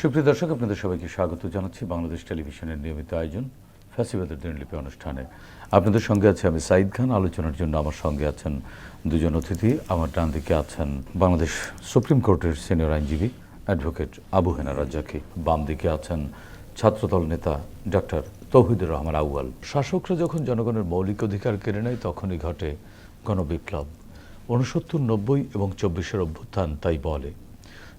সুপ্রিয় দর্শক, আপনাদের সবাইকে স্বাগত জানাচ্ছি। বাংলাদেশ টেলিভিশনের নিয়মিত আয়োজন, ফ্যাসিবাদের দিনলিপি অনুষ্ঠানে। আপনাদের সঙ্গে আছে আমি সাইদ খান। আলোচনার জন্য আমার সঙ্গে আছেন দুজন অতিথি। আমার ডান দিকে আছেন বাংলাদেশ সুপ্রিম কোর্টের সিনিয়র আইনজীবী অ্যাডভোকেট আবু হেনা রাজ্জাকি। বাম দিকে আছেন ছাত্রদল নেতা ডক্টর তৌহিদুর রহমান আউয়াল। শাসকরা যখন জনগণের মৌলিক অধিকার কেড়ে নেয়, তখনই ঘটে গণবিপ্লব। উনসত্তর নব্বই এবং চব্বিশের অভ্যুত্থান তাই বলে।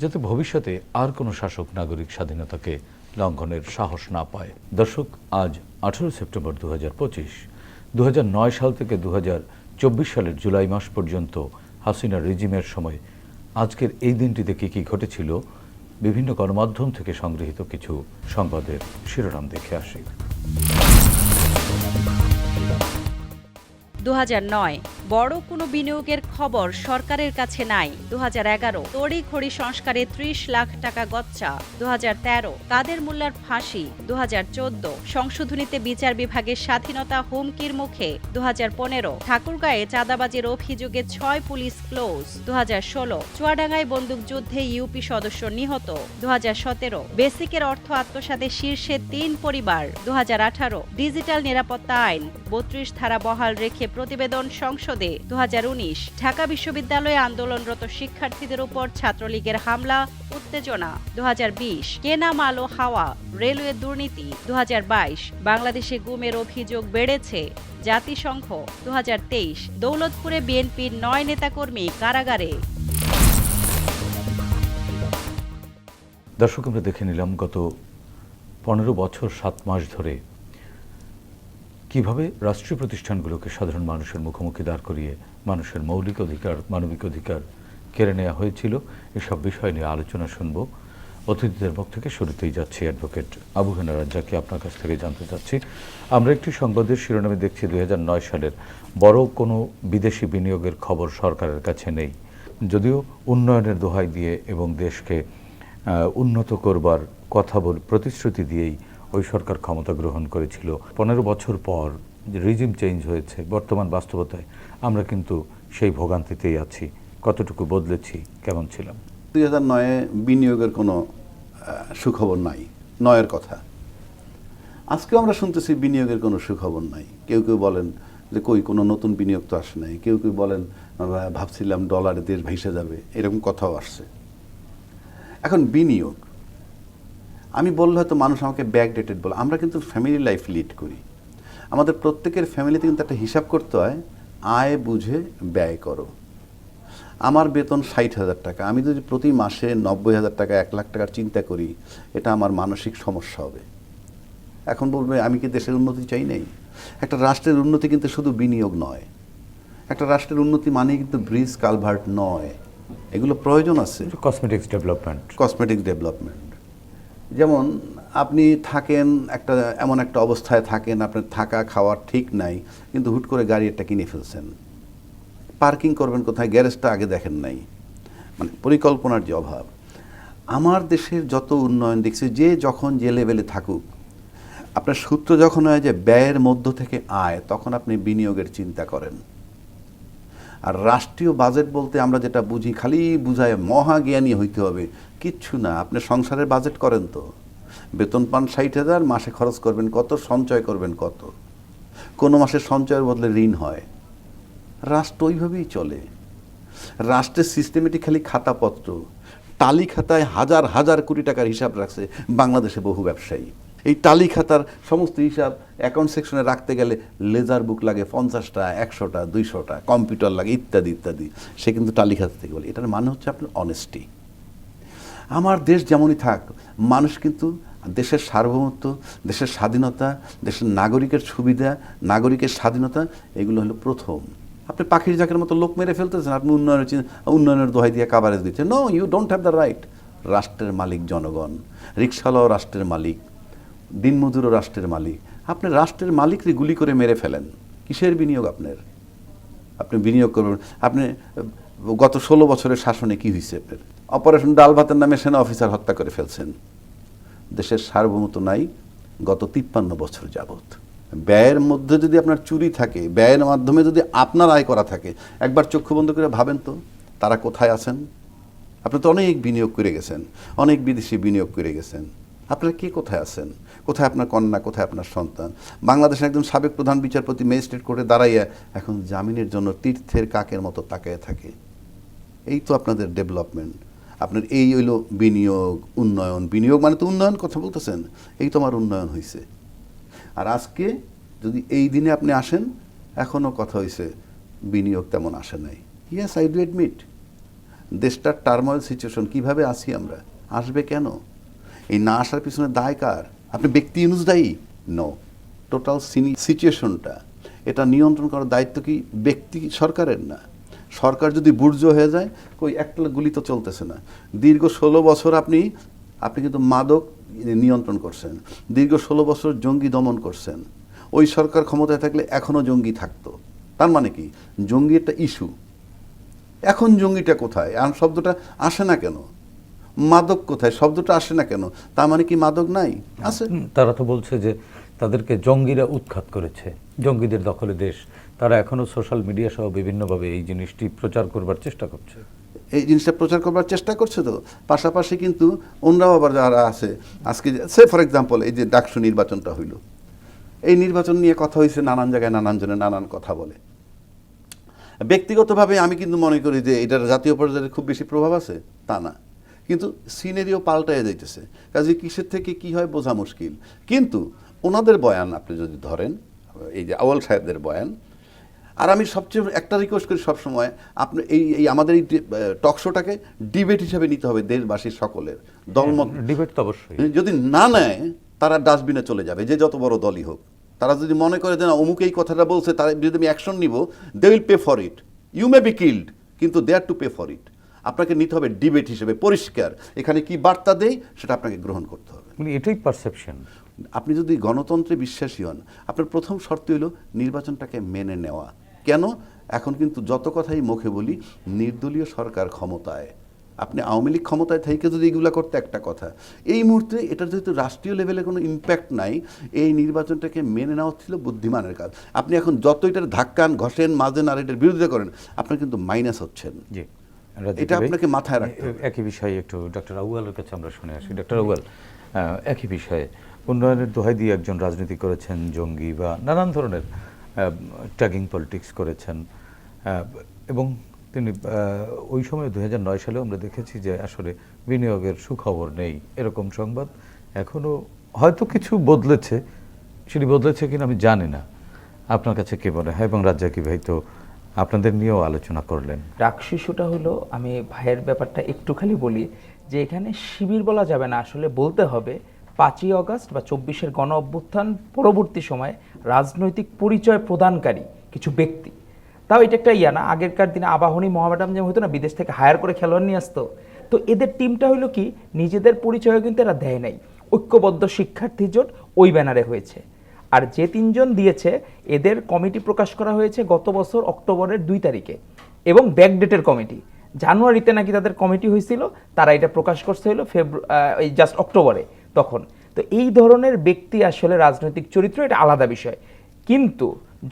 যাতে ভবিষ্যতে আর কোনো শাসক নাগরিক স্বাধীনতাকে লঙ্ঘনের সাহস না পায়। দর্শক, আজ আঠারো সেপ্টেম্বর দু হাজার পঁচিশ দু সাল থেকে দু চব্বিশ সালের জুলাই মাস পর্যন্ত হাসিনা রেজিমের সময়। আজকের এই দিনটিতে কী কী ঘটেছিল? বিভিন্ন গণমাধ্যম থেকে সংগৃহীত কিছু সংবাদের শিরোনাম দেখে আসি। দু হাজার নয়। বড় কোনো বিনিয়োগের খবর সরকারের কাছে নাই। দু তড়ি খড়ি সংস্কারে ত্রিশ লাখ টাকা গচ্চা দু কাদের মোল্লার ফাঁসি। দু হাজার চোদ্দ। সংশোধনীতে বিচার বিভাগের স্বাধীনতা হুমকির মুখে। দুহাজার পনেরো। ঠাকুরগাঁয়ে চাঁদাবাজির অভিযোগে ছয় পুলিশ ক্লোজ। দু চুয়াডাঙ্গায় বন্দুকযুদ্ধে ইউপি সদস্য নিহত। দু হাজার সতেরো। বেসিকের অর্থ আত্মসাতে শীর্ষে তিন পরিবার। দু হাজার আঠারো। ডিজিটাল নিরাপত্তা আইন। বত্রিশ ধারা বহাল রেখে প্রতিবেদন সংসদে। দু হাজার উনিশ ঢাকা বিশ্ববিদ্যালয়ে আন্দোলনরত শিক্ষার্থীদের উপর ছাত্রলীগের হামলা, উত্তেজনা। দু কেনা ও হাওয়া, রেলওয়ে দুর্নীতি। দু হাজার বাইশ বাংলাদেশে গুমের অভিযোগ বেড়েছে জাতিসংঘ। দু হাজার তেইশ দৌলতপুরে বিএনপির নয় নেতাকর্মী কারাগারে। দর্শক, আমরা দেখে নিলাম, গত পনেরো বছর সাত মাস ধরে কীভাবে রাষ্ট্রীয় প্রতিষ্ঠানগুলোকে সাধারণ মানুষের মুখোমুখি দাঁড় করিয়ে মানুষের মৌলিক অধিকার, মানবিক অধিকার কেড়ে নেওয়া হয়েছিল, এসব বিষয় নিয়ে আলোচনা শুনব। অতিথিদের মুখ থেকে শুরুতেই যাচ্ছি অ্যাডভোকেট আবু হেনা রাজ্জাকে আপনার কাছ থেকে জানতে চাচ্ছি। আমরা একটি সংবাদের শিরোনামে দেখছি দু হাজার নয় সালের বড় কোনো বিদেশি বিনিয়োগের খবর সরকারের কাছে নেই। যদিও উন্নয়নের দোহাই দিয়ে এবং দেশকে উন্নত করবার কথা বল, প্রতিশ্রুতি দিয়েই ওই সরকার ক্ষমতা গ্রহণ করেছিল। পনেরো বছর পর রিজিম চেঞ্জ হয়েছে, বর্তমান বাস্তবতায় আমরা কিন্তু সেই ভোগান্তিতেই আছি। কতটুকু বদলেছি, কেমন ছিলাম? দুই হাজার নয়ে বিনিয়োগের কোনো সুখবর নাই, নয়ের কথা। আজকেও আমরা শুনতেছি বিনিয়োগের কোনো সুখবর নাই। কেউ কেউ বলেন যে কই, কোনো নতুন বিনিয়োগ তো আসে নাই। কেউ কেউ বলেন ভাবছিলাম ডলারে দেশ ভেসে যাবে, এরকম কথাও আসছে। এখন বিনিয়োগ আমি বললে হয়তো মানুষ আমাকে ব্যাক ডেটেড বলে। আমরা কিন্তু ফ্যামিলি লাইফ লিড করি। আমাদের প্রত্যেকের ফ্যামিলিতে কিন্তু একটা হিসাব করতে হয় আয় বুঝে ব্যয় করো। আমার বেতন ষাট হাজার টাকা। আমি যদি প্রতি মাসে নব্বই হাজার টাকা এক লাখ টাকার চিন্তা করি এটা আমার মানসিক সমস্যা হবে। এখন বলবে আমি কি দেশের উন্নতি চাই নেই? একটা রাষ্ট্রের উন্নতি কিন্তু শুধু বিনিয়োগ নয়। একটা রাষ্ট্রের উন্নতি মানে কিন্তু ব্রিজ কালভার্ট নয়। এগুলো প্রয়োজন আছে। কসমেটিক্স ডেভেলপমেন্ট কসমেটিক ডেভেলপমেন্ট যেমন আপনি থাকেন একটা, এমন একটা অবস্থায় থাকেন, আপনার থাকা খাওয়া ঠিক নাই, কিন্তু হুট করে গাড়ি একটা কিনে ফেলছেন। পার্কিং করবেন কোথায়, গ্যারেজটা আগে দেখেন নাই। মানে পরিকল্পনার যে অভাব। আমার দেশের যত উন্নয়ন দেখছি, যে যখন যে লেভেলে থাকুক, আপনার সূত্র যখন হয় যে ব্যয়ের মধ্য থেকে আয়, তখন আপনি বিনিয়োগের চিন্তা করেন। আর রাষ্ট্রীয় বাজেট বলতে আমরা যেটা বুঝি, খালি বুঝায় মহাজ্ঞানী হইতে হবে। কিচ্ছু না, আপনি সংসারের বাজেট করেন তো। বেতন পান ষাট হাজার, মাসে খরচ করবেন কত, সঞ্চয় করবেন কত। কোনো মাসে সঞ্চয়ের বদলে ঋণ হয়। রাষ্ট্র ওইভাবেই চলে। রাষ্ট্রের সিস্টেমেটিক খালি খাতাপত্র। টালি খাতায় হাজার হাজার কোটি টাকার হিসাব রাখছে বাংলাদেশে বহু ব্যবসায়ী। এই টালি খাতার সমস্ত হিসাব অ্যাকাউন্ট সেকশনে রাখতে গেলে লেজার বুক লাগে পঞ্চাশটা, একশোটা, দুইশোটা কম্পিউটার লাগে ইত্যাদি ইত্যাদি। সে কিন্তু টালি খাতা থেকে বলে। এটার মানে হচ্ছে আপনার অনেস্টি আমার দেশ যেমনই থাক, মানুষ কিন্তু দেশের সার্বভৌমত্ব, দেশের স্বাধীনতা, দেশের নাগরিকের সুবিধা, নাগরিকের স্বাধীনতা, এগুলো হলো প্রথম। আপনি পাখির জাকের মতো লোক মেরে ফেলতেছেন, আপনি উন্নয়নের উন্নয়নের দোহাই দিয়ে কাভারেজ দিচ্ছেন। No you don't have the right রাষ্ট্রের মালিক জনগণ রিক্সাওয়ালাও রাষ্ট্রের মালিক, দিনমজুরও রাষ্ট্রের মালিক। আপনি রাষ্ট্রের মালিকরে গুলি করে মেরে ফেলেন। কিসের বিনিয়োগ আপনার? আপনি বিনিয়োগ করবেন। আপনি, গত ষোলো বছরের শাসনে কি হয়েছে আপনার? অপারেশন ডাল ভাতের নামে সেনা অফিসার হত্যা করে ফেলছেন। দেশের সার্বভৌমত্ব নাই, গত তিপ্পান্ন বছর যাবত ব্যয়ের মধ্যে যদি আপনার চুরি থাকে, ব্যয়ের মাধ্যমে যদি আপনার আয় করা থাকে, একবার চক্ষু বন্ধ করে ভাবেন তো, তারা কোথায় আছেন? আপনি তো অনেক বিনিয়োগ করে গেছেন, অনেক বিদেশি বিনিয়োগ করে গেছেন। আপনারা কে কোথায় আছেন? কোথায় আপনার কন্যা, কোথায় আপনার সন্তান? বাংলাদেশের একজন সাবেক প্রধান বিচারপতি ম্যাজিস্ট্রেট কোর্টে দাঁড়াইয়া এখন জামিনের জন্য তীর্থের কাকের মতো তাকায় থাকে। এই তো আপনাদের ডেভেলপমেন্ট। আপনার এই হইল বিনিয়োগ, উন্নয়ন। বিনিয়োগ মানে তো উন্নয়ন কথা বলতেছেন। এই তো আমার উন্নয়ন হয়েছে আর আজকে যদি এই দিনে আপনি আসেন এখনও কথা হয়েছে বিনিয়োগ তেমন আসে নাই। ইয়াস আই ডু এডমিট দেশটার টার্ময়েল সিচুয়েশন কীভাবে আসি আমরা? আসবে কেন? এই না আসার পিছনে দায় কার? আপনি ব্যক্তি দায়ী? নো টোটাল সিচুয়েশনটা এটা নিয়ন্ত্রণ করার দায়িত্ব কি ব্যক্তি সরকারের না? সরকার যদি বুর্জ হয়ে যায়, কই একটা গুলি তো চলতেছে না। দীর্ঘ ষোলো বছর আপনি আপনি কিন্তু মাদক নিয়ন্ত্রণ করছেন। দীর্ঘ ষোলো বছর জঙ্গি দমন করছেন। ওই সরকার ক্ষমতায় থাকলে এখনও জঙ্গি থাকতো। তার মানে কি? জঙ্গি একটা ইস্যু। এখন জঙ্গিটা কোথায়? আর শব্দটা আসে না কেন? মাদক কোথায়? শব্দটা আসে না কেন? তার মানে কি মাদক নাই? আছে। তারা তো বলছে যে তাদেরকে জঙ্গিরা উৎখাত করেছে। জঙ্গিদের দখলে দেশ। তারা এখনও সোশ্যাল মিডিয়া সহ বিভিন্নভাবে এই জিনিসটি প্রচার করবার চেষ্টা করছে। এই জিনিসটা প্রচার করবার চেষ্টা করছে তো। পাশাপাশি কিন্তু অন্যরাও আবার যারা আছে, আজকে সে ফর এক্সাম্পল এই যে ডাকসু নির্বাচনটা হইল। এই নির্বাচন নিয়ে কথা হয়েছে নানান জায়গায় নানান জনে নানান কথা বলে। ব্যক্তিগতভাবে আমি কিন্তু মনে করি যে এটার জাতীয় পর্যায়ে খুব বেশি প্রভাব আছে, তা না। কিন্তু সিনেরিও পাল্টায় যাইতেছে। কাজে কিসের থেকে কি হয় বোঝা মুশকিল। কিন্তু ওনাদের বয়ান আপনি যদি ধরেন, এই যে আওয়াল সাহেবদের বয়ান আর আমি সবচেয়ে একটা রিকোয়েস্ট করি সবসময় আপনি এই এই আমাদের এই টক শোটাকে ডিবেট হিসেবে নিতে হবে দেশবাসীর সকলের দলমত। ডিবেট তো অবশ্যই। যদি না নেয় তারা ডাস্টবিনে চলে যাবে যে যত বড় দলই হোক। তারা যদি মনে করে যে না অমুক এই কথাটা বলছে তার যদি আমি অ্যাকশন নিব they will pay for it you may be killed কিন্তু they are to pay for it আপনাকে নিতে হবে ডিবেট হিসেবে পরিষ্কার। এখানে কি বার্তা দেয় সেটা আপনাকে গ্রহণ করতে হবে। মানে এটাই পারসেপশন আপনি যদি গণতন্ত্রে বিশ্বাসী হন আপনার প্রথম শর্ত হলো নির্বাচনটাকে মেনে নেওয়া। কেন? এখন কিন্তু যত কথাই মুখে বলি নির্দলীয় সরকার ক্ষমতায়। আপনি আওয়ামী লীগ ক্ষমতায় থেকে যদি এগুলা করতে একটা কথা এই মুহূর্তে এটার যেহেতু রাষ্ট্রীয় লেভেলে কোনো ইম্প্যাক্ট নাই এই নির্বাচনটাকে মেনে নেওয়া ছিল বুদ্ধিমানের কাজ। আপনি এখন যত এটার ধাক্কান ঘষেন মাজেন আর এটার বিরুদ্ধে করেন আপনার কিন্তু মাইনাস হচ্ছেন। জি। এটা আপনাকে মাথায় রাখতে একই বিষয়ে একটু ডক্টর আউয়ালের কাছে আমরা শুনে আসি। ডক্টর আউয়াল একই বিষয়ে। উন্নয়নের দোহাই দিয়ে একজন রাজনীতি করেছেন জঙ্গি বা নানান ধরনের ট্যাগিং পলিটিক্স করেছেন। এবং তিনি ওই সময় দু নয় সালেও আমরা দেখেছি যে আসলে বিনিয়োগের সুখবর নেই এরকম সংবাদ। এখনও হয়তো কিছু বদলেছে। সেটি বদলেছে কিনা আমি জানি না। আপনার কাছে কি মনে হয় এবং রাজ্জাকি ভাই? তো আপনাদের নিয়েও আলোচনা করলেন। ডাক শিশুটা হলো, আমি ভাইয়ের ব্যাপারটা একটু খালি বলি, যে এখানে শিবির বলা যাবে না, আসলে বলতে হবে পাঁচই অগস্ট বা চব্বিশের গণ অভ্যুত্থান পরবর্তী সময়ে রাজনৈতিক পরিচয় প্রদানকারী কিছু ব্যক্তি। তাও এটা একটা ইয়া না আগেরকার দিনে আবাহনী মহামেডাম যেমন হতো না বিদেশ থেকে হায়ার করে খেলোয়াড় নিয়ে আসতো। তো এদের টিমটা হলো কি নিজেদের পরিচয় কিন্তু এরা দেয় নাই। ঐক্যবদ্ধ শিক্ষার্থী জোট ওই ব্যানারে হয়েছে। আর যে তিনজন দিয়েছে এদের কমিটি প্রকাশ করা হয়েছে গত বছর অক্টোবরের দুই তারিখে। এবং ব্যাকডেটের কমিটি। জানুয়ারিতে নাকি তাদের কমিটি হয়েছিল তারা এটা প্রকাশ করতে হলো ফেব্রু আহ, এই জাস্ট অক্টোবরে। তখন। তো এই ধরনের ব্যক্তি আসলে রাজনৈতিক চরিত্র, এটা আলাদা বিষয়। কিন্তু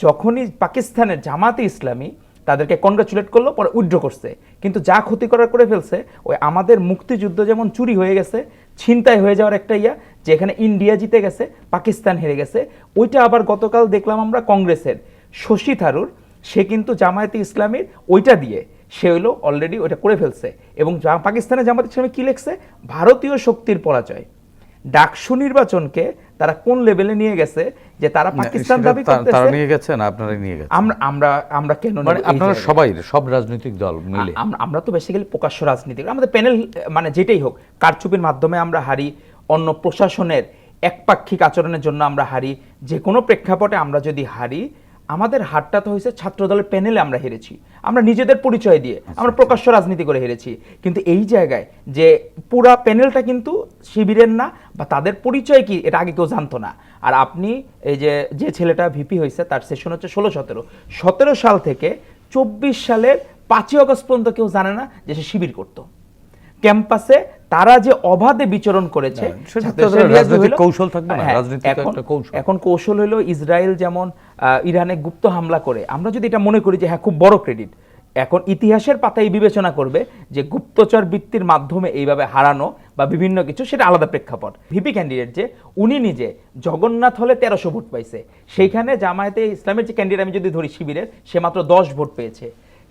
যখনই পাকিস্তানের জামাতে ইসলামী তাদেরকে কনগ্রাচুলেট করল, পরে উইথড্র করছে। কিন্তু যা ক্ষতি করার করে ফেলছে, ওই আমাদের মুক্তিযুদ্ধ যেমন চুরি হয়ে গেছে, ছিনতাই হয়ে যাওয়ার একটা ইয়া যেখানে ইন্ডিয়া জিতে গেছে, পাকিস্তান হেরে গেছে, ওইটা আবার গতকাল দেখলাম আমরা কংগ্রেসের। শশী থারুর, সে কিন্তু জামায়াতে ইসলামীর, ওইটা দিয়ে সে হলো অলরেডি ওইটা করে ফেলছে। এবং পাকিস্তানের জামায়াতে ইসলামী কি লিখছে? ভারতীয় শক্তির পরাজয়। ডাকসু নির্বাচনকে তারা কোন লেভেলে নিয়ে গেছে যে তারা পাকিস্তান দাবি তা- তারা করতেছে নিয়ে গেছেন আপনারা নিয়ে গেছেন? আমরা আমরা আমরা কেন মানে আপনারা সবাই সব রাজনৈতিক দল মিলে। আমরা আমরা তো বেসিক্যালি প্রকাশ্য রাজনীতি আমাদের প্যানেল মানে যেটাই হোক কারচুপির মাধ্যমে আমরা হারি অন্য প্রশাসনের একপাক্ষিক আচরণের জন্য আমরা হারি যে কোনো প্রেক্ষাপটে আমরা যদি হারি আমাদের হারটা তো হয়েছে ছাত্রদলের প্যানেলে আমরা হেরেছি। আমরা নিজেদের পরিচয় দিয়ে আমরা প্রকাশ্য রাজনীতি করে হেরেছি। কিন্তু এই জায়গায় যে পুরা প্যানেলটা কিন্তু শিবিরের না বা তাদের পরিচয় কি এটা আগে কেউ জানতো না। আর আপনি এই যে যে ছেলেটা ভিপি হয়েছে তার সেশন হচ্ছে ষোলো সতেরো। সতেরো সাল থেকে চব্বিশ সালের পাঁচই অগস্ট পর্যন্ত কেউ জানে না যে সে শিবির করতো। ক্যাম্পাসে তারা যে অবাধে বিচরণ করেছে কৌশল থাকবে? হ্যাঁ, এখন- কৌশল। হলো ইসরায়েল যেমন ইরানে গুপ্ত হামলা করে আমরা যদি এটা মনে করি যে হ্যাঁ খুব বড় ক্রেডিট এখন ইতিহাসের পাতায় বিবেচনা করবে যে গুপ্তচর বৃত্তির মাধ্যমে এইভাবে হারানো বা বিভিন্ন কিছু সেটা আলাদা প্রেক্ষাপট ভিপি ক্যান্ডিডেট যে উনি নিজে জগন্নাথ হলে তেরোশো ভোট পাইছে সেইখানে জামায়াতে ইসলামের যে ক্যান্ডিডেট আমি যদি ধরি শিবিরের সে মাত্র দশ ভোট পেয়েছে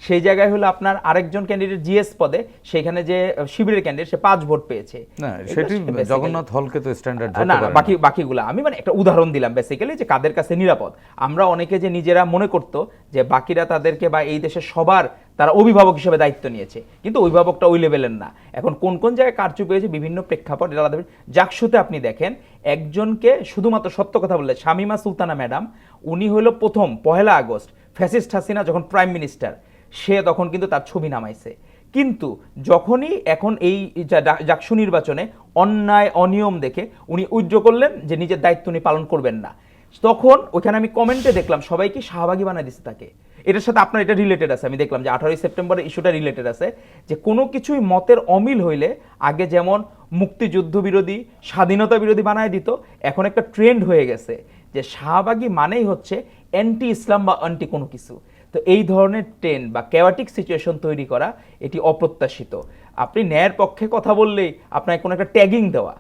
সেই জায়গায় হলো আপনার আরেকজন ক্যান্ডিডেট জিএস পদে সেখানে যে শিবিরের ক্যান্ডিডেট সে পাঁচ ভোট পেয়েছে। না সেটি জগন্নাথ হলকে তো স্ট্যান্ডার্ড না বাকি বাকিগুলো আমি মানে একটা উদাহরণ দিলাম বেসিক্যালি যে কাদের কাছে নিরাপদ। আমরা অনেকে যে নিজেরা মনে করতো যে বাকিরা তাদেরকে বা এই দেশের সবার তারা অভিভাবক হিসেবে দায়িত্ব নিয়েছে কিন্তু অভিভাবকটা ওই লেভেলের না। এখন কোন কোন জায়গায় কারচুপি হয়েছে বিভিন্ন প্রেক্ষাপট এটা আলাদা জাকসুতে আপনি দেখেন একজনকে শুধুমাত্র সত্য কথা বললে শামিমা সুলতানা ম্যাডাম উনি হলো প্রথম পহেলা আগস্ট ফ্যাসিস্ট হাসিনা যখন প্রাইম মিনিস্টার সে তখন কিন্তু তার ছবি নামাইছে। কিন্তু যখনই এখন এই যা- ডা- জাকসু নির্বাচনে অন্যায়, অনিয়ম দেখে উনি উইথড্র করলেন যে নিজের দায়িত্ব উনি পালন করবেন না। তখন ওখানে আমি কমেন্টে দেখলাম সবাইকে শাহবাগী বানায় দিচ্ছে তাকে? এটার সাথে আপনার এটা রিলেটেড আছে, আমি দেখলাম যে আঠারোই সেপ্টেম্বরের ইস্যুটা রিলেটেড আছে যে কোনো কিছুই মতের অমিল হইলে আগে যেমন মুক্তিযুদ্ধ বিরোধী, স্বাধীনতা বিরোধী বানায় দিত, এখন একটা ট্রেন্ড হয়ে গেছে যে শাহবাগী মানেই হচ্ছে অ্যান্টি ইসলাম বা অ্যান্টি কোনো কিছু। তো এই ধরনের ট্রেন বা ক্যাওয়াটিক সিচুয়েশন তৈরি করা এটি অপ্রত্যাশিত। আপনি ন্যায়ের পক্ষে কথা বললেই আপনাকে কোনো একটা ট্যাগিং দেওয়া।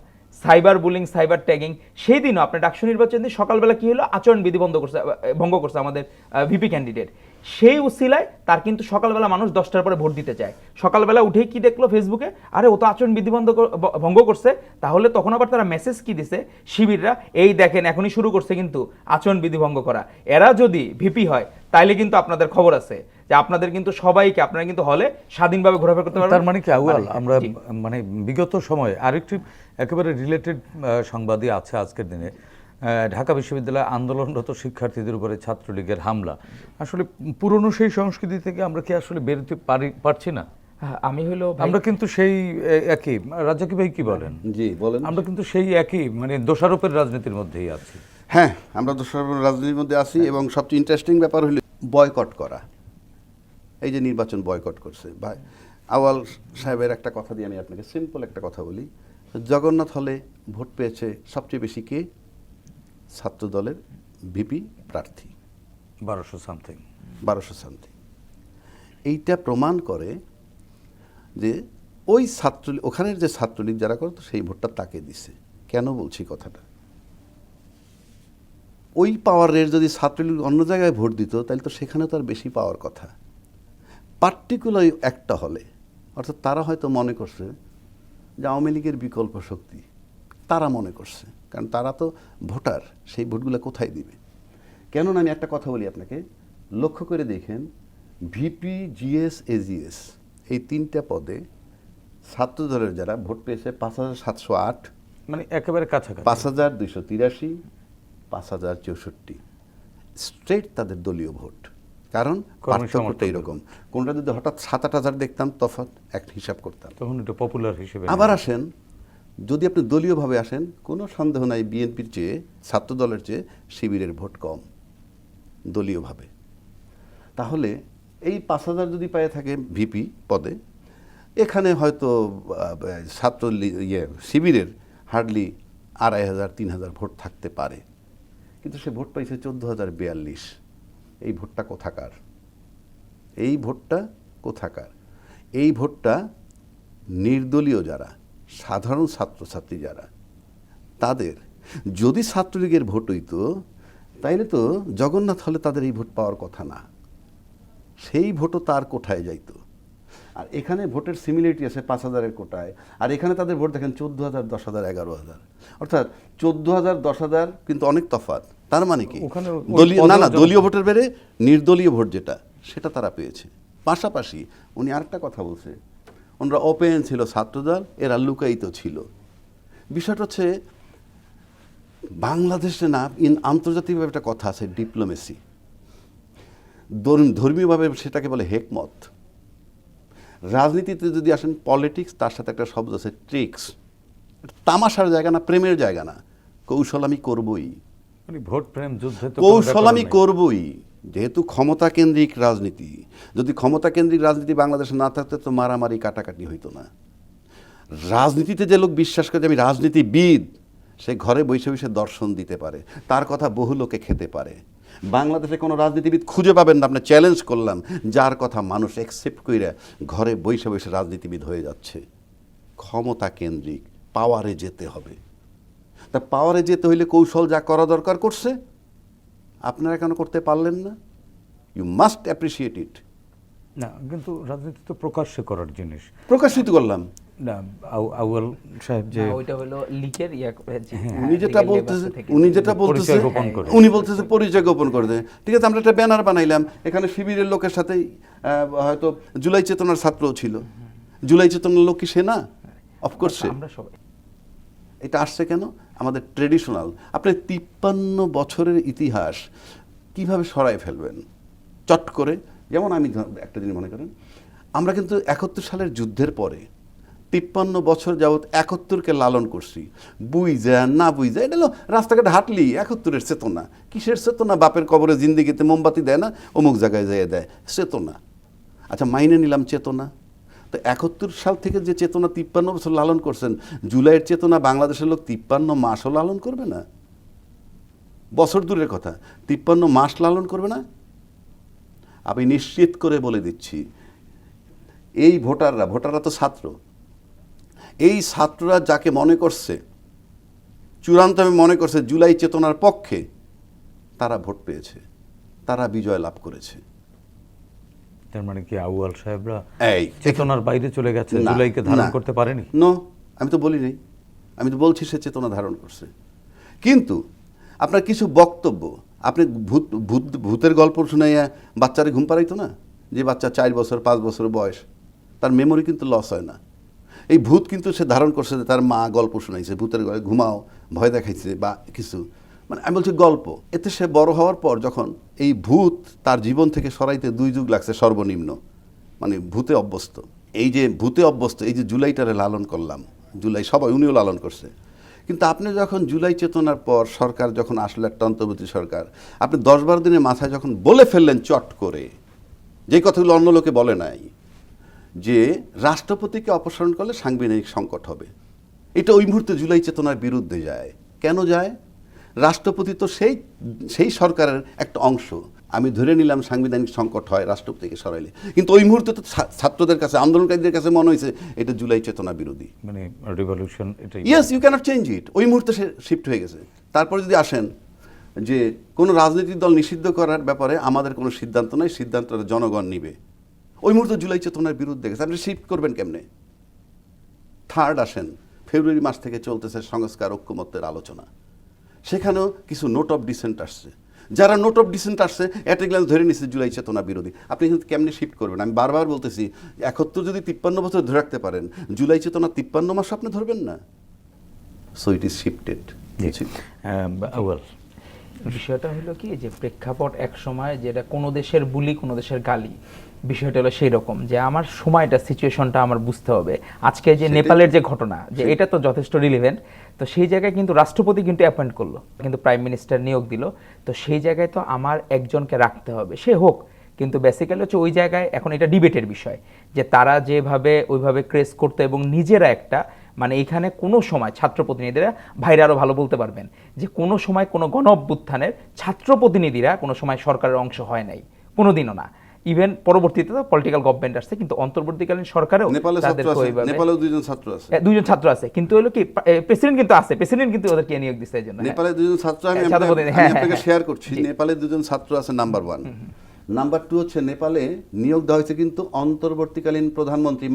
সাইবার বুলিং, সাইবার ট্যাগিং, সেই দিনও আপনার ডাকসু নির্বাচন দিন সকালবেলা কি হলো? আচরণ বিধি বন্ধ করছে ভঙ্গ করছে আমাদের ভিপি ক্যান্ডিডেট সেই উসিলায় তার কিন্তু সকালবেলা মানুষ দশটার পরে ভোট দিতে চায়। সকালবেলা উঠেই কি দেখল ফেসবুকে? আরে, ও তো আচরণ বিধি বন্ধ ভঙ্গ করছে। তাহলে তখন আবার তারা মেসেজ কি দিছে? শিবিররা, এই দেখেন, এখনই শুরু করছে কিন্তু আচরণ বিধি ভঙ্গ করা। এরা যদি ভিপি হয়, তাইলে কিন্তু আপনাদের খবর আছে। যে আপনাদের কিন্তু সবাইকে আপনারা কিন্তু হলে স্বাধীনভাবে ঘোরাফেরা করতে পারবেন। তার মানে কি আউয়াল আমরা মানে বিগত সময়ে আরেকটি একেবারে রিলেটেড সংবাদই আছে আজকের দিনে। ঢাকা বিশ্ববিদ্যালয়ে আন্দোলনরত শিক্ষার্থীদের উপরে ছাত্রলীগের হামলা। আসলে পুরনো সেই সংস্কৃতি থেকে আমরা কি আসলে বেরোতে পারি পারছি না? হ্যাঁ, আমি হলো আমরা কিন্তু সেই একই। রাজাকি ভাই কি বলেন? জি বলেন। আমরা কিন্তু সেই একই মানে দোষারোপের রাজনীতির মধ্যেই আছি। হ্যাঁ আমরা দোষারোপের রাজনীতির মধ্যে আছি এবং সবচেয়ে ইন্টারেস্টিং ব্যাপার হলো বয়কট করা। এই যে নির্বাচন বয়কট করছে। ভাই আওয়াল সাহেবের একটা কথা দিয়ে আমি আপনাকে সিম্পল একটা কথা বলি। জগন্নাথ হলে ভোট পেয়েছে সবচেয়ে বেশি কে? ছাত্র দলের ভিপি প্রার্থী। বারোশো সামথিং বারোশো সামথিং এইটা প্রমাণ করে যে ওই ছাত্র ওখানের যে ছাত্রলীগ যারা করতো সেই ভোটটা তাকে দিছে। কেন বলছি কথাটা? ওই পাওয়ারের যদি ছাত্রলীগ অন্য জায়গায় ভোট দিত তাহলে তো সেখানে তো আর বেশি পাওয়ার কথা। পার্টিকুলার একটা হলে অর্থাৎ তারা হয়তো মনে করছে যে আওয়ামী লীগের বিকল্প শক্তি তারা মনে করছে কারণ তারা তো ভোটার সেই ভোটগুলো কোথায় দিবে? কেননা আমি একটা কথা বলি আপনাকে লক্ষ্য করে দেখেন ভিপি জিএস এজিএস এই তিনটা পদে ছাত্র দলের যারা ভোট পেয়েছে পাঁচ হাজার সাতশো আট মানে একেবারে কাছাকাছি। পাঁচ হাজার দুইশো তিরাশি পাঁচ হাজার চৌষট্টি স্ট্রেট তাদের দলীয় ভোট। কারণ পার্থক্যটা এরকম। কোনটা যদি হঠাৎ সাত আট হাজার দেখতাম তফাৎ এক হিসাব করতাম। তখন একটু পপুলার হিসেবে আবার আসেন যদি আপনি দলীয়ভাবে আসেন কোনো সন্দেহ নাই বিএনপির চেয়ে ছাত্র দলের চেয়ে শিবিরের ভোট কম দলীয়ভাবে। তাহলে এই পাঁচ হাজার যদি পায়ে থাকে ভিপি পদে এখানে হয়তো ছাত্র ইয়ে শিবিরের হার্ডলি আড়াই হাজার তিন হাজার ভোট থাকতে পারে। কিন্তু সে ভোট পাইছে চোদ্দ হাজার বিয়াল্লিশ। এই ভোটটা কোথাকার? এই ভোটটা কোথাকার? এই ভোটটা নির্দলীয় যারা, সাধারণ ছাত্রছাত্রী যারা, তাদের যদি ছাত্রলীগের ভোট হইতো, তাইলে তো জগন্নাথ হলে তাদের এই ভোট পাওয়ার কথা না। সেই ভোটও তার কোঠায় যাইতো। আর এখানে ভোটের সিমিলারিটি আছে পাঁচ হাজারের কোটায়। আর এখানে তাদের ভোট দেখেন চোদ্দ হাজার দশ হাজার এগারো হাজার। অর্থাৎ চোদ্দ হাজার দশ হাজার কিন্তু অনেক তফাৎ। তার মানে কি? দলীয় না না দলীয় ভোটের বেড়ে নির্দলীয় ভোট যেটা সেটা তারা পেয়েছে। পাশাপাশি উনি আরেকটা কথা বলছে। ওনারা ওপেন ছিল ছাত্রদল এরা লুকায়িত ছিল। বিষয়টা হচ্ছে বাংলাদেশে না ইন আন্তর্জাতিকভাবে একটা কথা আছে ডিপ্লোমেসি ধর্মীয়ভাবে সেটাকে বলে হেকমত। রাজনীতিতে যদি আসেন পলিটিক্স তার সাথে একটা শব্দ আছে ট্রিক্স তামাশার জায়গা না প্রেমের জায়গা না। কৌশল আমি করবই। ভোট প্রেম যুদ্ধে কৌশল আমি। করবই। যেহেতু ক্ষমতা কেন্দ্রিক রাজনীতি যদি ক্ষমতা কেন্দ্রিক রাজনীতি বাংলাদেশে না থাকতো তো মারামারি কাটাকাটি হইতো না। রাজনীতিতে যে লোক বিশ্বাস করে যে আমি রাজনীতিবিদ সে ঘরে বসে বসে দর্শন দিতে পারে। তার কথা বহু লোকে খেতে পারে। বাংলাদেশে কোনো রাজনীতিবিদ খুঁজে পাবেন না আপনি চ্যালেঞ্জ করলাম। যার কথা মানুষ অ্যাকসেপ্ট কইরা ঘরে বসে বসে রাজনীতিবিদ হয়ে যাচ্ছে। ক্ষমতা কেন্দ্রিক পাওয়ারে যেতে হবে। তা পাওয়ারে যেতে হইলে কৌশল যা করা দরকার করছে আপনারা কেন করতে পারলেন না? ইউ মাস্ট অ্যাপ্রিসিয়েট ইট না কিন্তু রাজনীতি তো প্রকাশ্যে করার জিনিস। প্রকাশিত করলাম। না আউ- আউয়াল সাহেব যে না, ওইটা হলো লিকের ইয়া যে উনি যেটা বলতেছে উনি যেটা পরিচয় বলতেছে গোপন করে। উনি বলতেছে পরিচয় গোপন করে দেয় ঠিক আছে আমরা একটা ব্যানার বানাইলাম। এখানে শিবিরের লোকের সাথেই আহ, হয়তো জুলাই চেতনার ছাত্রও ছিল। জুলাই চেতনার লোক কি সে না? অফকোর্স আমরা সবাই। এটা আসছে কেন? আমাদের ট্রেডিশনাল আপনি তিপ্পান্ন বছরের ইতিহাস কীভাবে সরাই ফেলবেন? চট করে। যেমন আমি একটা জিনিস মনে করেন। আমরা কিন্তু একাত্তর সালের যুদ্ধের পরে তিপ্পান্ন বছর যাবৎ একাত্তরকে লালন করছি। যায় না বুই যায় এটা হলো রাস্তাঘাটে হাঁটলি, একাত্তরের চেতনা। কিসের চেতনা? বাপের কবরে জিন্দিগিতে মোমবাতি দেয় না, অমুক জায়গায় যেয়ে দেয়। চেতনা। আচ্ছা মাইনে নিলাম চেতনা। তো একাত্তর সাল থেকে যে চেতনা তিপ্পান্ন বছর লালন করছেন, জুলাইয়ের চেতনা বাংলাদেশের লোক তিপ্পান্ন মাসও লালন করবে না? বছর দূরের কথা, তিপ্পান্ন মাস লালন করবে না? আমি নিশ্চিত করে বলে দিচ্ছি, এই ভোটাররা ভোটাররা তো ছাত্র এই ছাত্ররা যাকে মনে করছে চূড়ান্ত আমি মনে করছে জুলাই চেতনার পক্ষে তারা ভোট পেয়েছে তারা বিজয় লাভ করেছে। তার মানে কি আউয়াল সাহেবরা এই চেতনার বাইরে চলে গেছে জুলাইকে ধারণ করতে পারেনি? নো আমি তো বলি নাই। আমি তো বলছি সে চেতনা ধারণ করছে। কিন্তু আপনার কিছু বক্তব্য আপনি ভূত ভূত ভূতের গল্প শুনাইয়া বাচ্চারে ঘুম পাড়াইতো না? যে বাচ্চা চার বছর পাঁচ বছর বয়স তার মেমোরি কিন্তু লস হয় না। এই ভূত কিন্তু সে ধারণ করছে যে তার মা গল্প শোনাইছে, ভূতের ঘুমাও, ভয় দেখাইছে বা কিছু। মানে আমি বলছি গল্প। এতে সে বড় হওয়ার পর যখন এই ভূত তার জীবন থেকে সরাইতে দুই যুগ লাগছে সর্বনিম্ন মানে ভূতে অভ্যস্ত। এই যে ভূতে অভ্যস্ত, এই যে জুলাইটারে লালন করলাম, জুলাই সবাই উনিও লালন করছে। কিন্তু আপনি যখন জুলাই চেতনার পর সরকার যখন আসলো একটা অন্তর্বর্তী সরকার, আপনি দশ বারো দিনের মাথায় যখন বলে ফেললেন চট করে যে কথাগুলো অন্য লোকে বলে নাই যে রাষ্ট্রপতিকে অপসারণ করলে সাংবিধানিক সংকট হবে। এটা ওই মুহূর্তে জুলাই চেতনার বিরুদ্ধে যায়। কেন যায়? রাষ্ট্রপতি তো সেই সেই সরকারের একটা অংশ। আমি ধরে নিলাম সাংবিধানিক সংকট হয় রাষ্ট্রপতিকে সরাইলে। কিন্তু ওই মুহূর্তে তো ছাত্রদের কাছে আন্দোলনকারীদের কাছে মনে হয়েছে এটা জুলাই চেতনা বিরোধী। মানে revolution yes you can't change it ওই মুহূর্তে সে শিফট হয়ে গেছে। তারপর যদি আসেন যে কোনো রাজনৈতিক দল নিষিদ্ধ করার ব্যাপারে আমাদের কোনো সিদ্ধান্ত নাই সিদ্ধান্তটা জনগণ নিবে। ওই মুহূর্তে জুলাই চেতনার বিরুদ্ধে গেছে। আপনি শিফট করবেন কেমনে? থার্ড আসেন ফেব্রুয়ারি মাস থেকে চলতেছে সংস্কার ঐক্যমত্যের আলোচনা। সেখানেও কিছু নোট অফ ডিসেন্ট আসছে। যারা নোট অফ ডিসেন্ট আসছে একটা গ্লাস ধরে নিচ্ছে জুলাই চেতনা বিরোধী। আপনি কিন্তু কেমনে শিফট করবেন? আমি বারবার বলতেছি একত্র যদি তিপ্পান্ন বছর ধরে রাখতে পারেন জুলাই চেতনা তিপ্পান্ন মাস আপনি ধরবেন না। সো ইট ইজ শিফটেড বিষয়টা হলো কি যে প্রেক্ষাপট এক সময় যেটা কোনো দেশের বুলি কোনো দেশের গালি। বিষয়টা হলো সেই রকম যে আমার সময়টা সিচুয়েশনটা আমার বুঝতে হবে। আজকে যে নেপালের যে ঘটনা যে এটা তো যথেষ্ট রিলিভেন্ট তো সেই জায়গায় কিন্তু রাষ্ট্রপতি কিন্তু অ্যাপয়েন্ট করল কিন্তু প্রাইম মিনিস্টার নিয়োগ দিল। তো সেই জায়গায় তো আমার একজনকে রাখতে হবে। সে হোক কিন্তু বেসিক্যালি হচ্ছে ওই জায়গায় এখন এটা ডিবেটের বিষয় যে তারা যেভাবে ওইভাবে ক্রেস করতো এবং নিজেরা একটা মানে এখানে কোনো সময় ছাত্র প্রতিনিধিরা ভাইরা আরও ভালো বলতে পারবেন যে কোনো সময় কোনো গণ অভ্যুত্থানের ছাত্র প্রতিনিধিরা কোনো সময় সরকারের অংশ হয় নাই। কোনোদিনও না। ইভেন পরবর্তীতে তো পলিটিক্যাল গভর্নমেন্ট আসছে কিন্তু অন্তর্বর্তীকালীন সরকারেও নেপালে ছাত্র আছে। নেপালেও দুইজন ছাত্র আছে। দুইজন ছাত্র আছে কিন্তু হলো কি প্রেসিডেন্ট কিন্তু আছে প্রেসিডেন্ট কিন্তু ওদেরকে নিয়োগ দিচ্ছে এই জন্য হ্যাঁ। নেপালে দুজন ছাত্র আমি হ্যাঁ, আপনাকে- আমি হ্যাঁ, শেয়ার করছি। নেপালে দুজন ছাত্র আছে নাম্বার ওয়ান নাম্বার টু হচ্ছে নেপালে নিয়োগ দেওয়া হয়েছে কিন্তু অন্তর্বর্তীকালীন প্রধানমন্ত্রী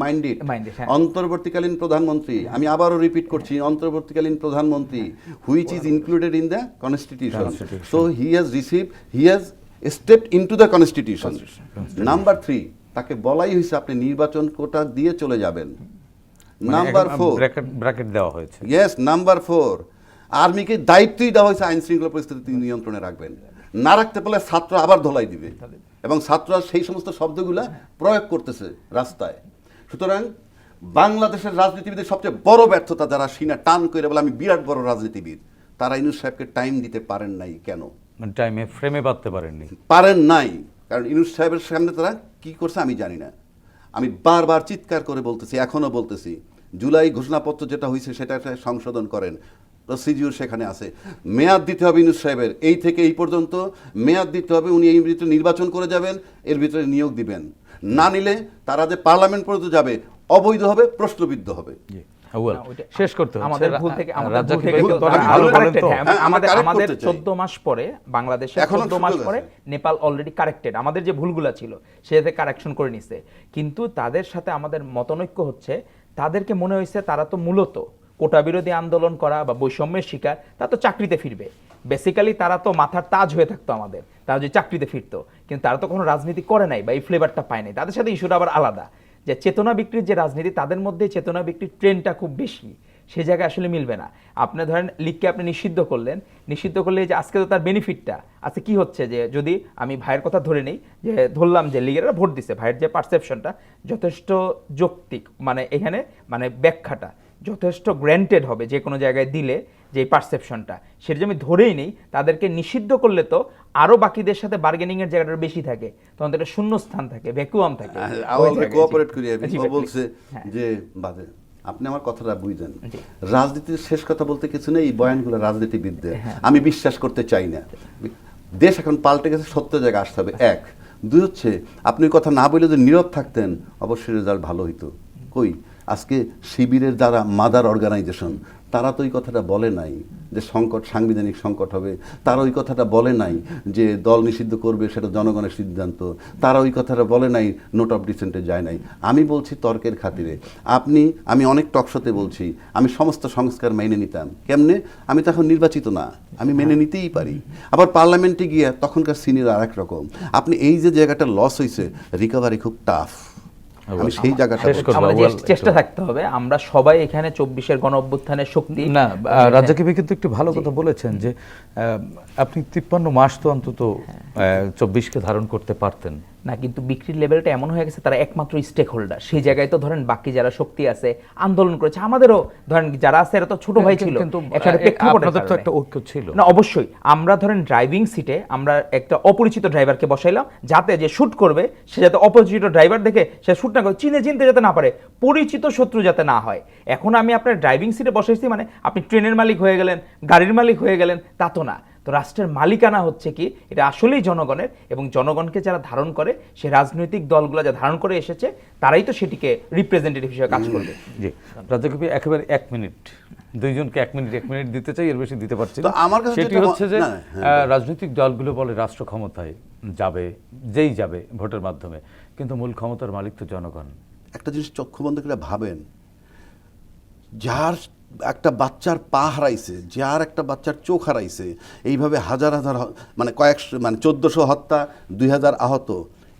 হ্যাঁ। অন্তর্বর্তীকালীন প্রধানমন্ত্রী আমি আবারও রিপিট করছি অন্তর্বর্তীকালীন প্রধানমন্ত্রী which is included in the constitution so he has receive he has step into the constitution. Number three তাকে বলাই হয়েছে আপনি নির্বাচন কোটা দিয়ে চলে যাবেন। মানে নাম্বার ফোর। ব্র্যাকেট ব্র্যাকেট দেওয়া হয়েছে। Yes number four. আর্মিকে দায়িত্বই দেওয়া হয়েছে আইন শৃঙ্খলা পরিস্থিতি নিয়ন্ত্রণে রাখবেন। না রাখতে পারলে ছাত্র আবার ধলাই দিবে। এবং ছাত্ররা সেই সমস্ত শব্দগুলা প্রয়োগ করতেছে রাস্তায়। সুতরাং বাংলাদেশের রাজনীতিবিদের সবচেয়ে বড় ব্যর্থতা যারা সিনা টান করে বলে আমি বিরাট বড় রাজনীতিবিদ তারা ইনুস সাহেবকে টাইম দিতে পারেন নাই কেন? মানে টাইমে ফ্রেমে বাঁধতে পারেননি। পারেন নাই। কারণ ইনুস সাহেবের সামনে তারা কি করছে আমি জানি না। আমি বারবার চিৎকার করে বলতেছি এখনও বলতেছি জুলাই ঘোষণাপত্র যেটা হয়েছে সেটা সংশোধন করেন। প্রসিডিউর সেখানে আছে। মেয়াদ দিতে হবে ইনুস সাহেবের। এই থেকে এই পর্যন্ত মেয়াদ দিতে হবে উনি এই ভিতরে নির্বাচন করে যাবেন এর ভিতরে নিয়োগ দিবেন। না নিলে তারা যে পার্লামেন্ট পর্যন্ত যাবে অবৈধ হবে প্রশ্নবিদ্ধ হবে। শেষ করতে আমাদের ভুল থেকে আমাদের থেকে তো। হ্যাঁ, আমরা আমাদের আমাদের 14 মাস পরে বাংলাদেশে এখনও 14 মাস পরে নেপাল অলরেডি কারেক্টেড আমাদের যে ভুলগুলো ছিল সেটাতে কারেকশন করে নিছে। কিন্তু তাদের সাথে আমাদের মতনৈক্য হচ্ছে তাদেরকে মনে হয়েছে তারা তো মূলত কোটা বিরোধী আন্দোলন করা বা বৈষম্যের শিকার তারা তো চাকরিতে ফিরবে। বেসিক্যালি তারা তো মাথার তাজ হয়ে থাকতো আমাদের। তারা যদি চাকরিতে ফিরতো কিন্তু তারা তো কোনো রাজনীতি করে নাই বা এই ফ্লেভারটা পায় নাই। তাদের সাথে ইস্যুটা আবার আলাদা। যে চেতনা বিক্রির যে রাজনীতি, তাদের মধ্যে চেতনা বিক্রির ট্রেনটা খুব বেশি। সে জায়গায় আসলে মিলবে না। আপনি ধরেন লিগকে আপনি নিষিদ্ধ করলেন। নিষিদ্ধ করলে যে আজকে তো তার বেনিফিটটা আজকে কি হচ্ছে যে যদি আমি ভাইয়ের কথা ধরে নেই, যে ধরলাম যে লিগেরা ভোট দিছে, ভাইয়ের যে পারসেপশনটা যথেষ্ট যৌক্তিক মানে এখানে মানে ব্যাখ্যাটা, যথেষ্ট গ্র্যান্টেড হবে যে কোনো জায়গায় দিলে যে পারসেপশনটা সেটা আমি ধরেই নেই তাদেরকে নিষিদ্ধ করলে তো আরও বাকিদের সাথে বার্গেনিং এর জায়গাটা বেশি থাকে। তখন একটা শূন্য স্থান থাকে। ভ্যাকুয়াম থাকে। কোঅপারেট করি আমি। বলছে হ্যাঁ। যে বাদে আপনি আমার কথাটা বুঝলেন রাজনীতির শেষ কথা বলতে কিছু নেই এই বয়ানগুলো রাজনীতিবিদদের। হ্যাঁ। আমি বিশ্বাস করতে চাই না। দেশ এখন পাল্টে গেছে সত্য জায়গায় আসতে হবে। এক দুই হচ্ছে আপনি কথা না বলে যদি নীরব থাকতেন অবশ্যই রেজাল্ট ভালো হইতো। কই? আজকে শিবিরের দ্বারা মাদার অর্গানাইজেশন তারা তো ওই কথাটা বলে নাই যে সংকট সাংবিধানিক সংকট হবে। তারা ওই কথাটা বলে নাই যে দল নিষিদ্ধ করবে সেটা জনগণের সিদ্ধান্ত। তারা ওই কথাটা বলে নাই নোট অফ ডিসেন্টে যায় নাই। আমি বলছি তর্কের খাতিরে। আপনি আমি অনেক টকশোতে বলছি আমি সমস্ত সংস্কার মেনে নিতাম। কেমনে? আমি তো এখন নির্বাচিত না। আমি মেনে নিতেই পারি। আবার পার্লামেন্টে গিয়ে তখনকার সিনিয়র আর এক রকম। আপনি এই যে জায়গাটা লস হয়েছে রিকভারি খুব টাফ আমি সেই জায়গাটা আমাদের চেষ্টা থাকতে হবে আমরা সবাই এখানে চব্বিশের গণ অভ্যুত্থানের শক্তি। না রাজ্জাকি ভাই কিন্তু একটু ভালো কথা বলেছেন যে আহ, আপনি তিপ্পান্ন মাস তো অন্তত চব্বিশকে ধারণ করতে পারতেন। না কিন্তু বিক্রির লেভেলটা এমন হয়ে গেছে তারা একমাত্র স্টেক হোল্ডার সেই জায়গায় তো ধরেন বাকি যারা শক্তি আছে আন্দোলন করেছে আমাদেরও ধরেন যারা আছে এরা তো ছোট ভাই ছিল তো একটা ঐক্য না অবশ্যই। আমরা ধরেন ড্রাইভিং সিটে আমরা একটা অপরিচিত ড্রাইভারকে বসাইলাম যাতে যে শুট করবে সে যাতে অপরিচিত ড্রাইভার দেখে সে শুট না করে চিনে চিনতে যাতে না পারে পরিচিত শত্রু যাতে না হয়। এখন আমি আপনার ড্রাইভিং সিটে বসাইছি মানে আপনি ট্রেনের মালিক হয়ে গেলেন গাড়ির মালিক হয়ে গেলেন তা তো না। তো রাষ্ট্রের মালিকানা হচ্ছে কি? এটা আসলেই জনগণের এবং জনগণকে যারা ধারণ করে সে রাজনৈতিক দলগুলো যা ধারণ করে এসেছে তারাই তো সেটিকে রিপ্রেজেন্টেটিভ হিসেবে কাজ করবে। জি। রাজ্জাকি একেবারে এক মিনিট। দুইজনকে এক মিনিট এক মিনিট দিতে চাই এর বেশি দিতে পারছি তো আমার কাছে সেটি হচ্ছে যে হ্যাঁ, রাজনৈতিক দলগুলো বলে রাষ্ট্র ক্ষমতায় যাবে যেই যাবে ভোটের মাধ্যমে। কিন্তু মূল ক্ষমতার মালিক তো জনগণ। একটা জিনিস চক্ষু বন্ধ করে ভাবেন যার একটা বাচ্চার পা হারাইছে যার একটা বাচ্চার চোখ হারাইছে, এইভাবে হাজার হাজার মানে কয়েকশো মানে চোদ্দোশো হত্যা, দুই হাজার আহত,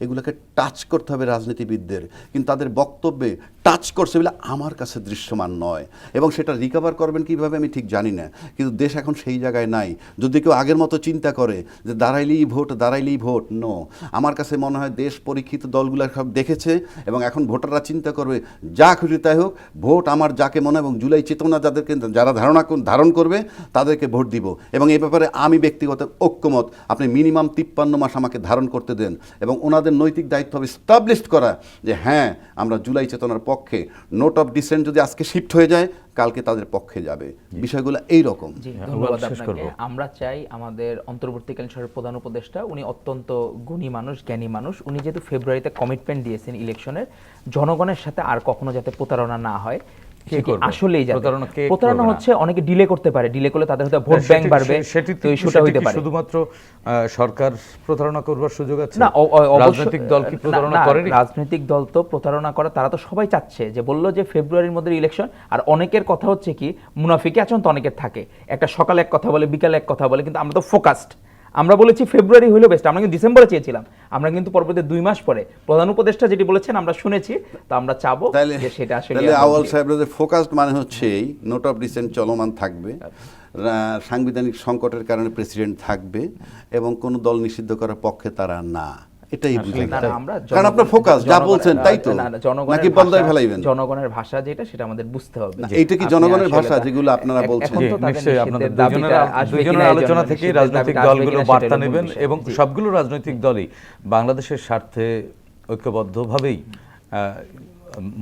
এগুলোকে টাচ করতে হবে রাজনীতিবিদদের। কিন্তু তাদের বক্তব্যে টাচ করছে বলে আমার কাছে দৃশ্যমান নয়। এবং সেটা রিকভার করবেন কীভাবে আমি ঠিক জানি না। কিন্তু দেশ এখন সেই জায়গায় নাই। যদি কেউ আগের মতো চিন্তা করে যে দাঁড়াইলেই ভোট দাঁড়াইলেই ভোট, নো। আমার কাছে মনে হয় দেশ পরীক্ষিত দলগুলো সব দেখেছে এবং এখন ভোটাররা চিন্তা করবে, যা খুশি তাই হোক, ভোট আমার যাকে মনে এবং জুলাই চেতনা যাদেরকে, যারা ধারণা ধারণ করবে, তাদেরকে ভোট দিব। এবং এই ব্যাপারে আমি ব্যক্তিগত ঐক্যমত, আপনি মিনিমাম তিপ্পান্ন মাস আমাকে ধারণ করতে দেন। এবং ওনাদের নৈতিক দায়িত্ব হবে স্টাবলিশড করা যে হ্যাঁ আমরা জুলাই চেতনার পক্ষে নোট অফ ডিসেন্ট যদি আজকে শিফট হয়ে যায় কালকে তাদের পক্ষে যাবে। বিষয়গুলো এই রকম। হ্যাঁ, ধন্যবাদ আমরা আপনাকে। আমরা চাই আমাদের অন্তর্বর্তীকালীন সরকারের প্রধান উপদেষ্টা উনি অত্যন্ত গুণী মানুষ জ্ঞানী মানুষ। উনি যেহেতু ফেব্রুয়ারিতে কমিটমেন্ট দিয়েছেন ইলেকশনের জনগণের সাথে আর কখনো যাতে প্রতারণা না হয়। কে করবে? আসলেই যাতে প্রতারণা? হচ্ছে অনেকে ডিলে করতে পারে ডিলে করলে তাদের হয়তো ভোট ব্যাংক বাড়বে সেটি তো তো- ইস্যুটা হইতে পারে। শুধুমাত্র সরকার প্রতারণা করবার সুযোগ আছে? না রাজনৈতিক দল কি প্রতারণা না, করেনি? রাজনৈতিক দল তো প্রতারণা করে তারা তো সবাই চাচ্ছে যে বলল যে ফেব্রুয়ারির মধ্যে ইলেকশন আর অনেকের কথা হচ্ছে কি মুনাফিকে আচরণ তো অনেকের থাকে। একটা সকালে এক কথা বলে বিকালে এক কথা বলে কিন্তু আমরা তো ফোকাসড আমরা বলেছি ফেব্রুয়ারি হইল বেস্ট আমরা কিন্তু ডিসেম্বরে চেয়েছিলাম। আমরা কিন্তু পরবর্তী দুই মাস পরে প্রধান উপদেষ্টা যেটি বলেছেন আমরা শুনেছি তা আমরা চাবো যে সেটা আসলে আওয়াল সাহেবের ফোকাস ফোকাসড মানে হচ্ছে এই নোট অফ ডিসেন্ট চলমান থাকবে সাংবিধানিক সংকটের কারণে প্রেসিডেন্ট থাকবে এবং কোনো দল নিষিদ্ধ করার পক্ষে তারা না। এটাই আমরা কারণ আপনার ফোকাস যা বলছেন তাই তো? নাকি ফেলাইবেন? জনগণের ভাষা যেটা সেটা আমাদের বুঝতে হবে এইটা কি জনগণের ভাষা যেগুলো আপনারা বলছেন? নিশ্চয়ই আপনাদের দুজনের দুজনের আলোচনা নিষিদ্ধের রাজনৈতিক দলগুলো বার্তা নেবেন এবং সবগুলো রাজনৈতিক দলই বাংলাদেশের স্বার্থে ঐক্যবদ্ধভাবেই আহ,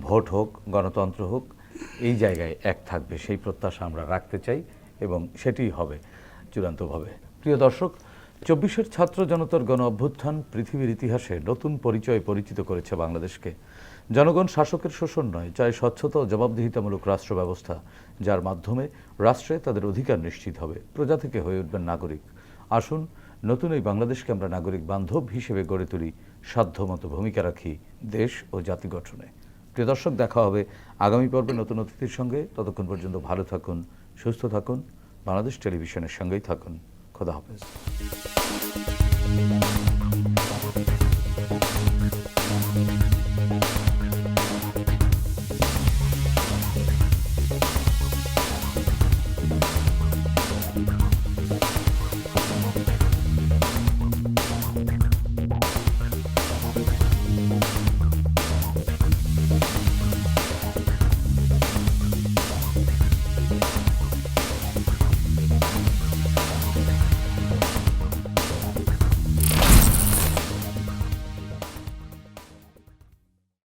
ভোট হোক গণতন্ত্র হোক এই জায়গায় এক থাকবে। সেই প্রত্যাশা আমরা রাখতে চাই এবং সেটিই হবে চূড়ান্তভাবে। প্রিয় দর্শক চব্বিশের ছাত্র জনতার গণ অভ্যুত্থান পৃথিবীর ইতিহাসে নতুন পরিচয় পরিচিত করেছে বাংলাদেশকে। জনগণ শাসকের শোষণ নয় চাই স্বচ্ছতা ও জবাবদিহিতামূলক রাষ্ট্র ব্যবস্থা, যার মাধ্যমে রাষ্ট্রে তাদের অধিকার নিশ্চিত হবে। প্রজা থেকে হয়ে উঠবেন নাগরিক। আসুন, নতুন এই বাংলাদেশকে আমরা নাগরিক বান্ধব হিসেবে গড়ে তুলি, সাধ্যমতো ভূমিকা রাখি দেশ ও জাতি গঠনে। প্রিয় দর্শক, দেখা হবে আগামী পর্বে নতুন অতিথির সঙ্গে। ততক্ষণ পর্যন্ত ভালো থাকুন, সুস্থ থাকুন। বাংলাদেশ টেলিভিশনের সঙ্গেই থাকুন। খোদা হাফেজ।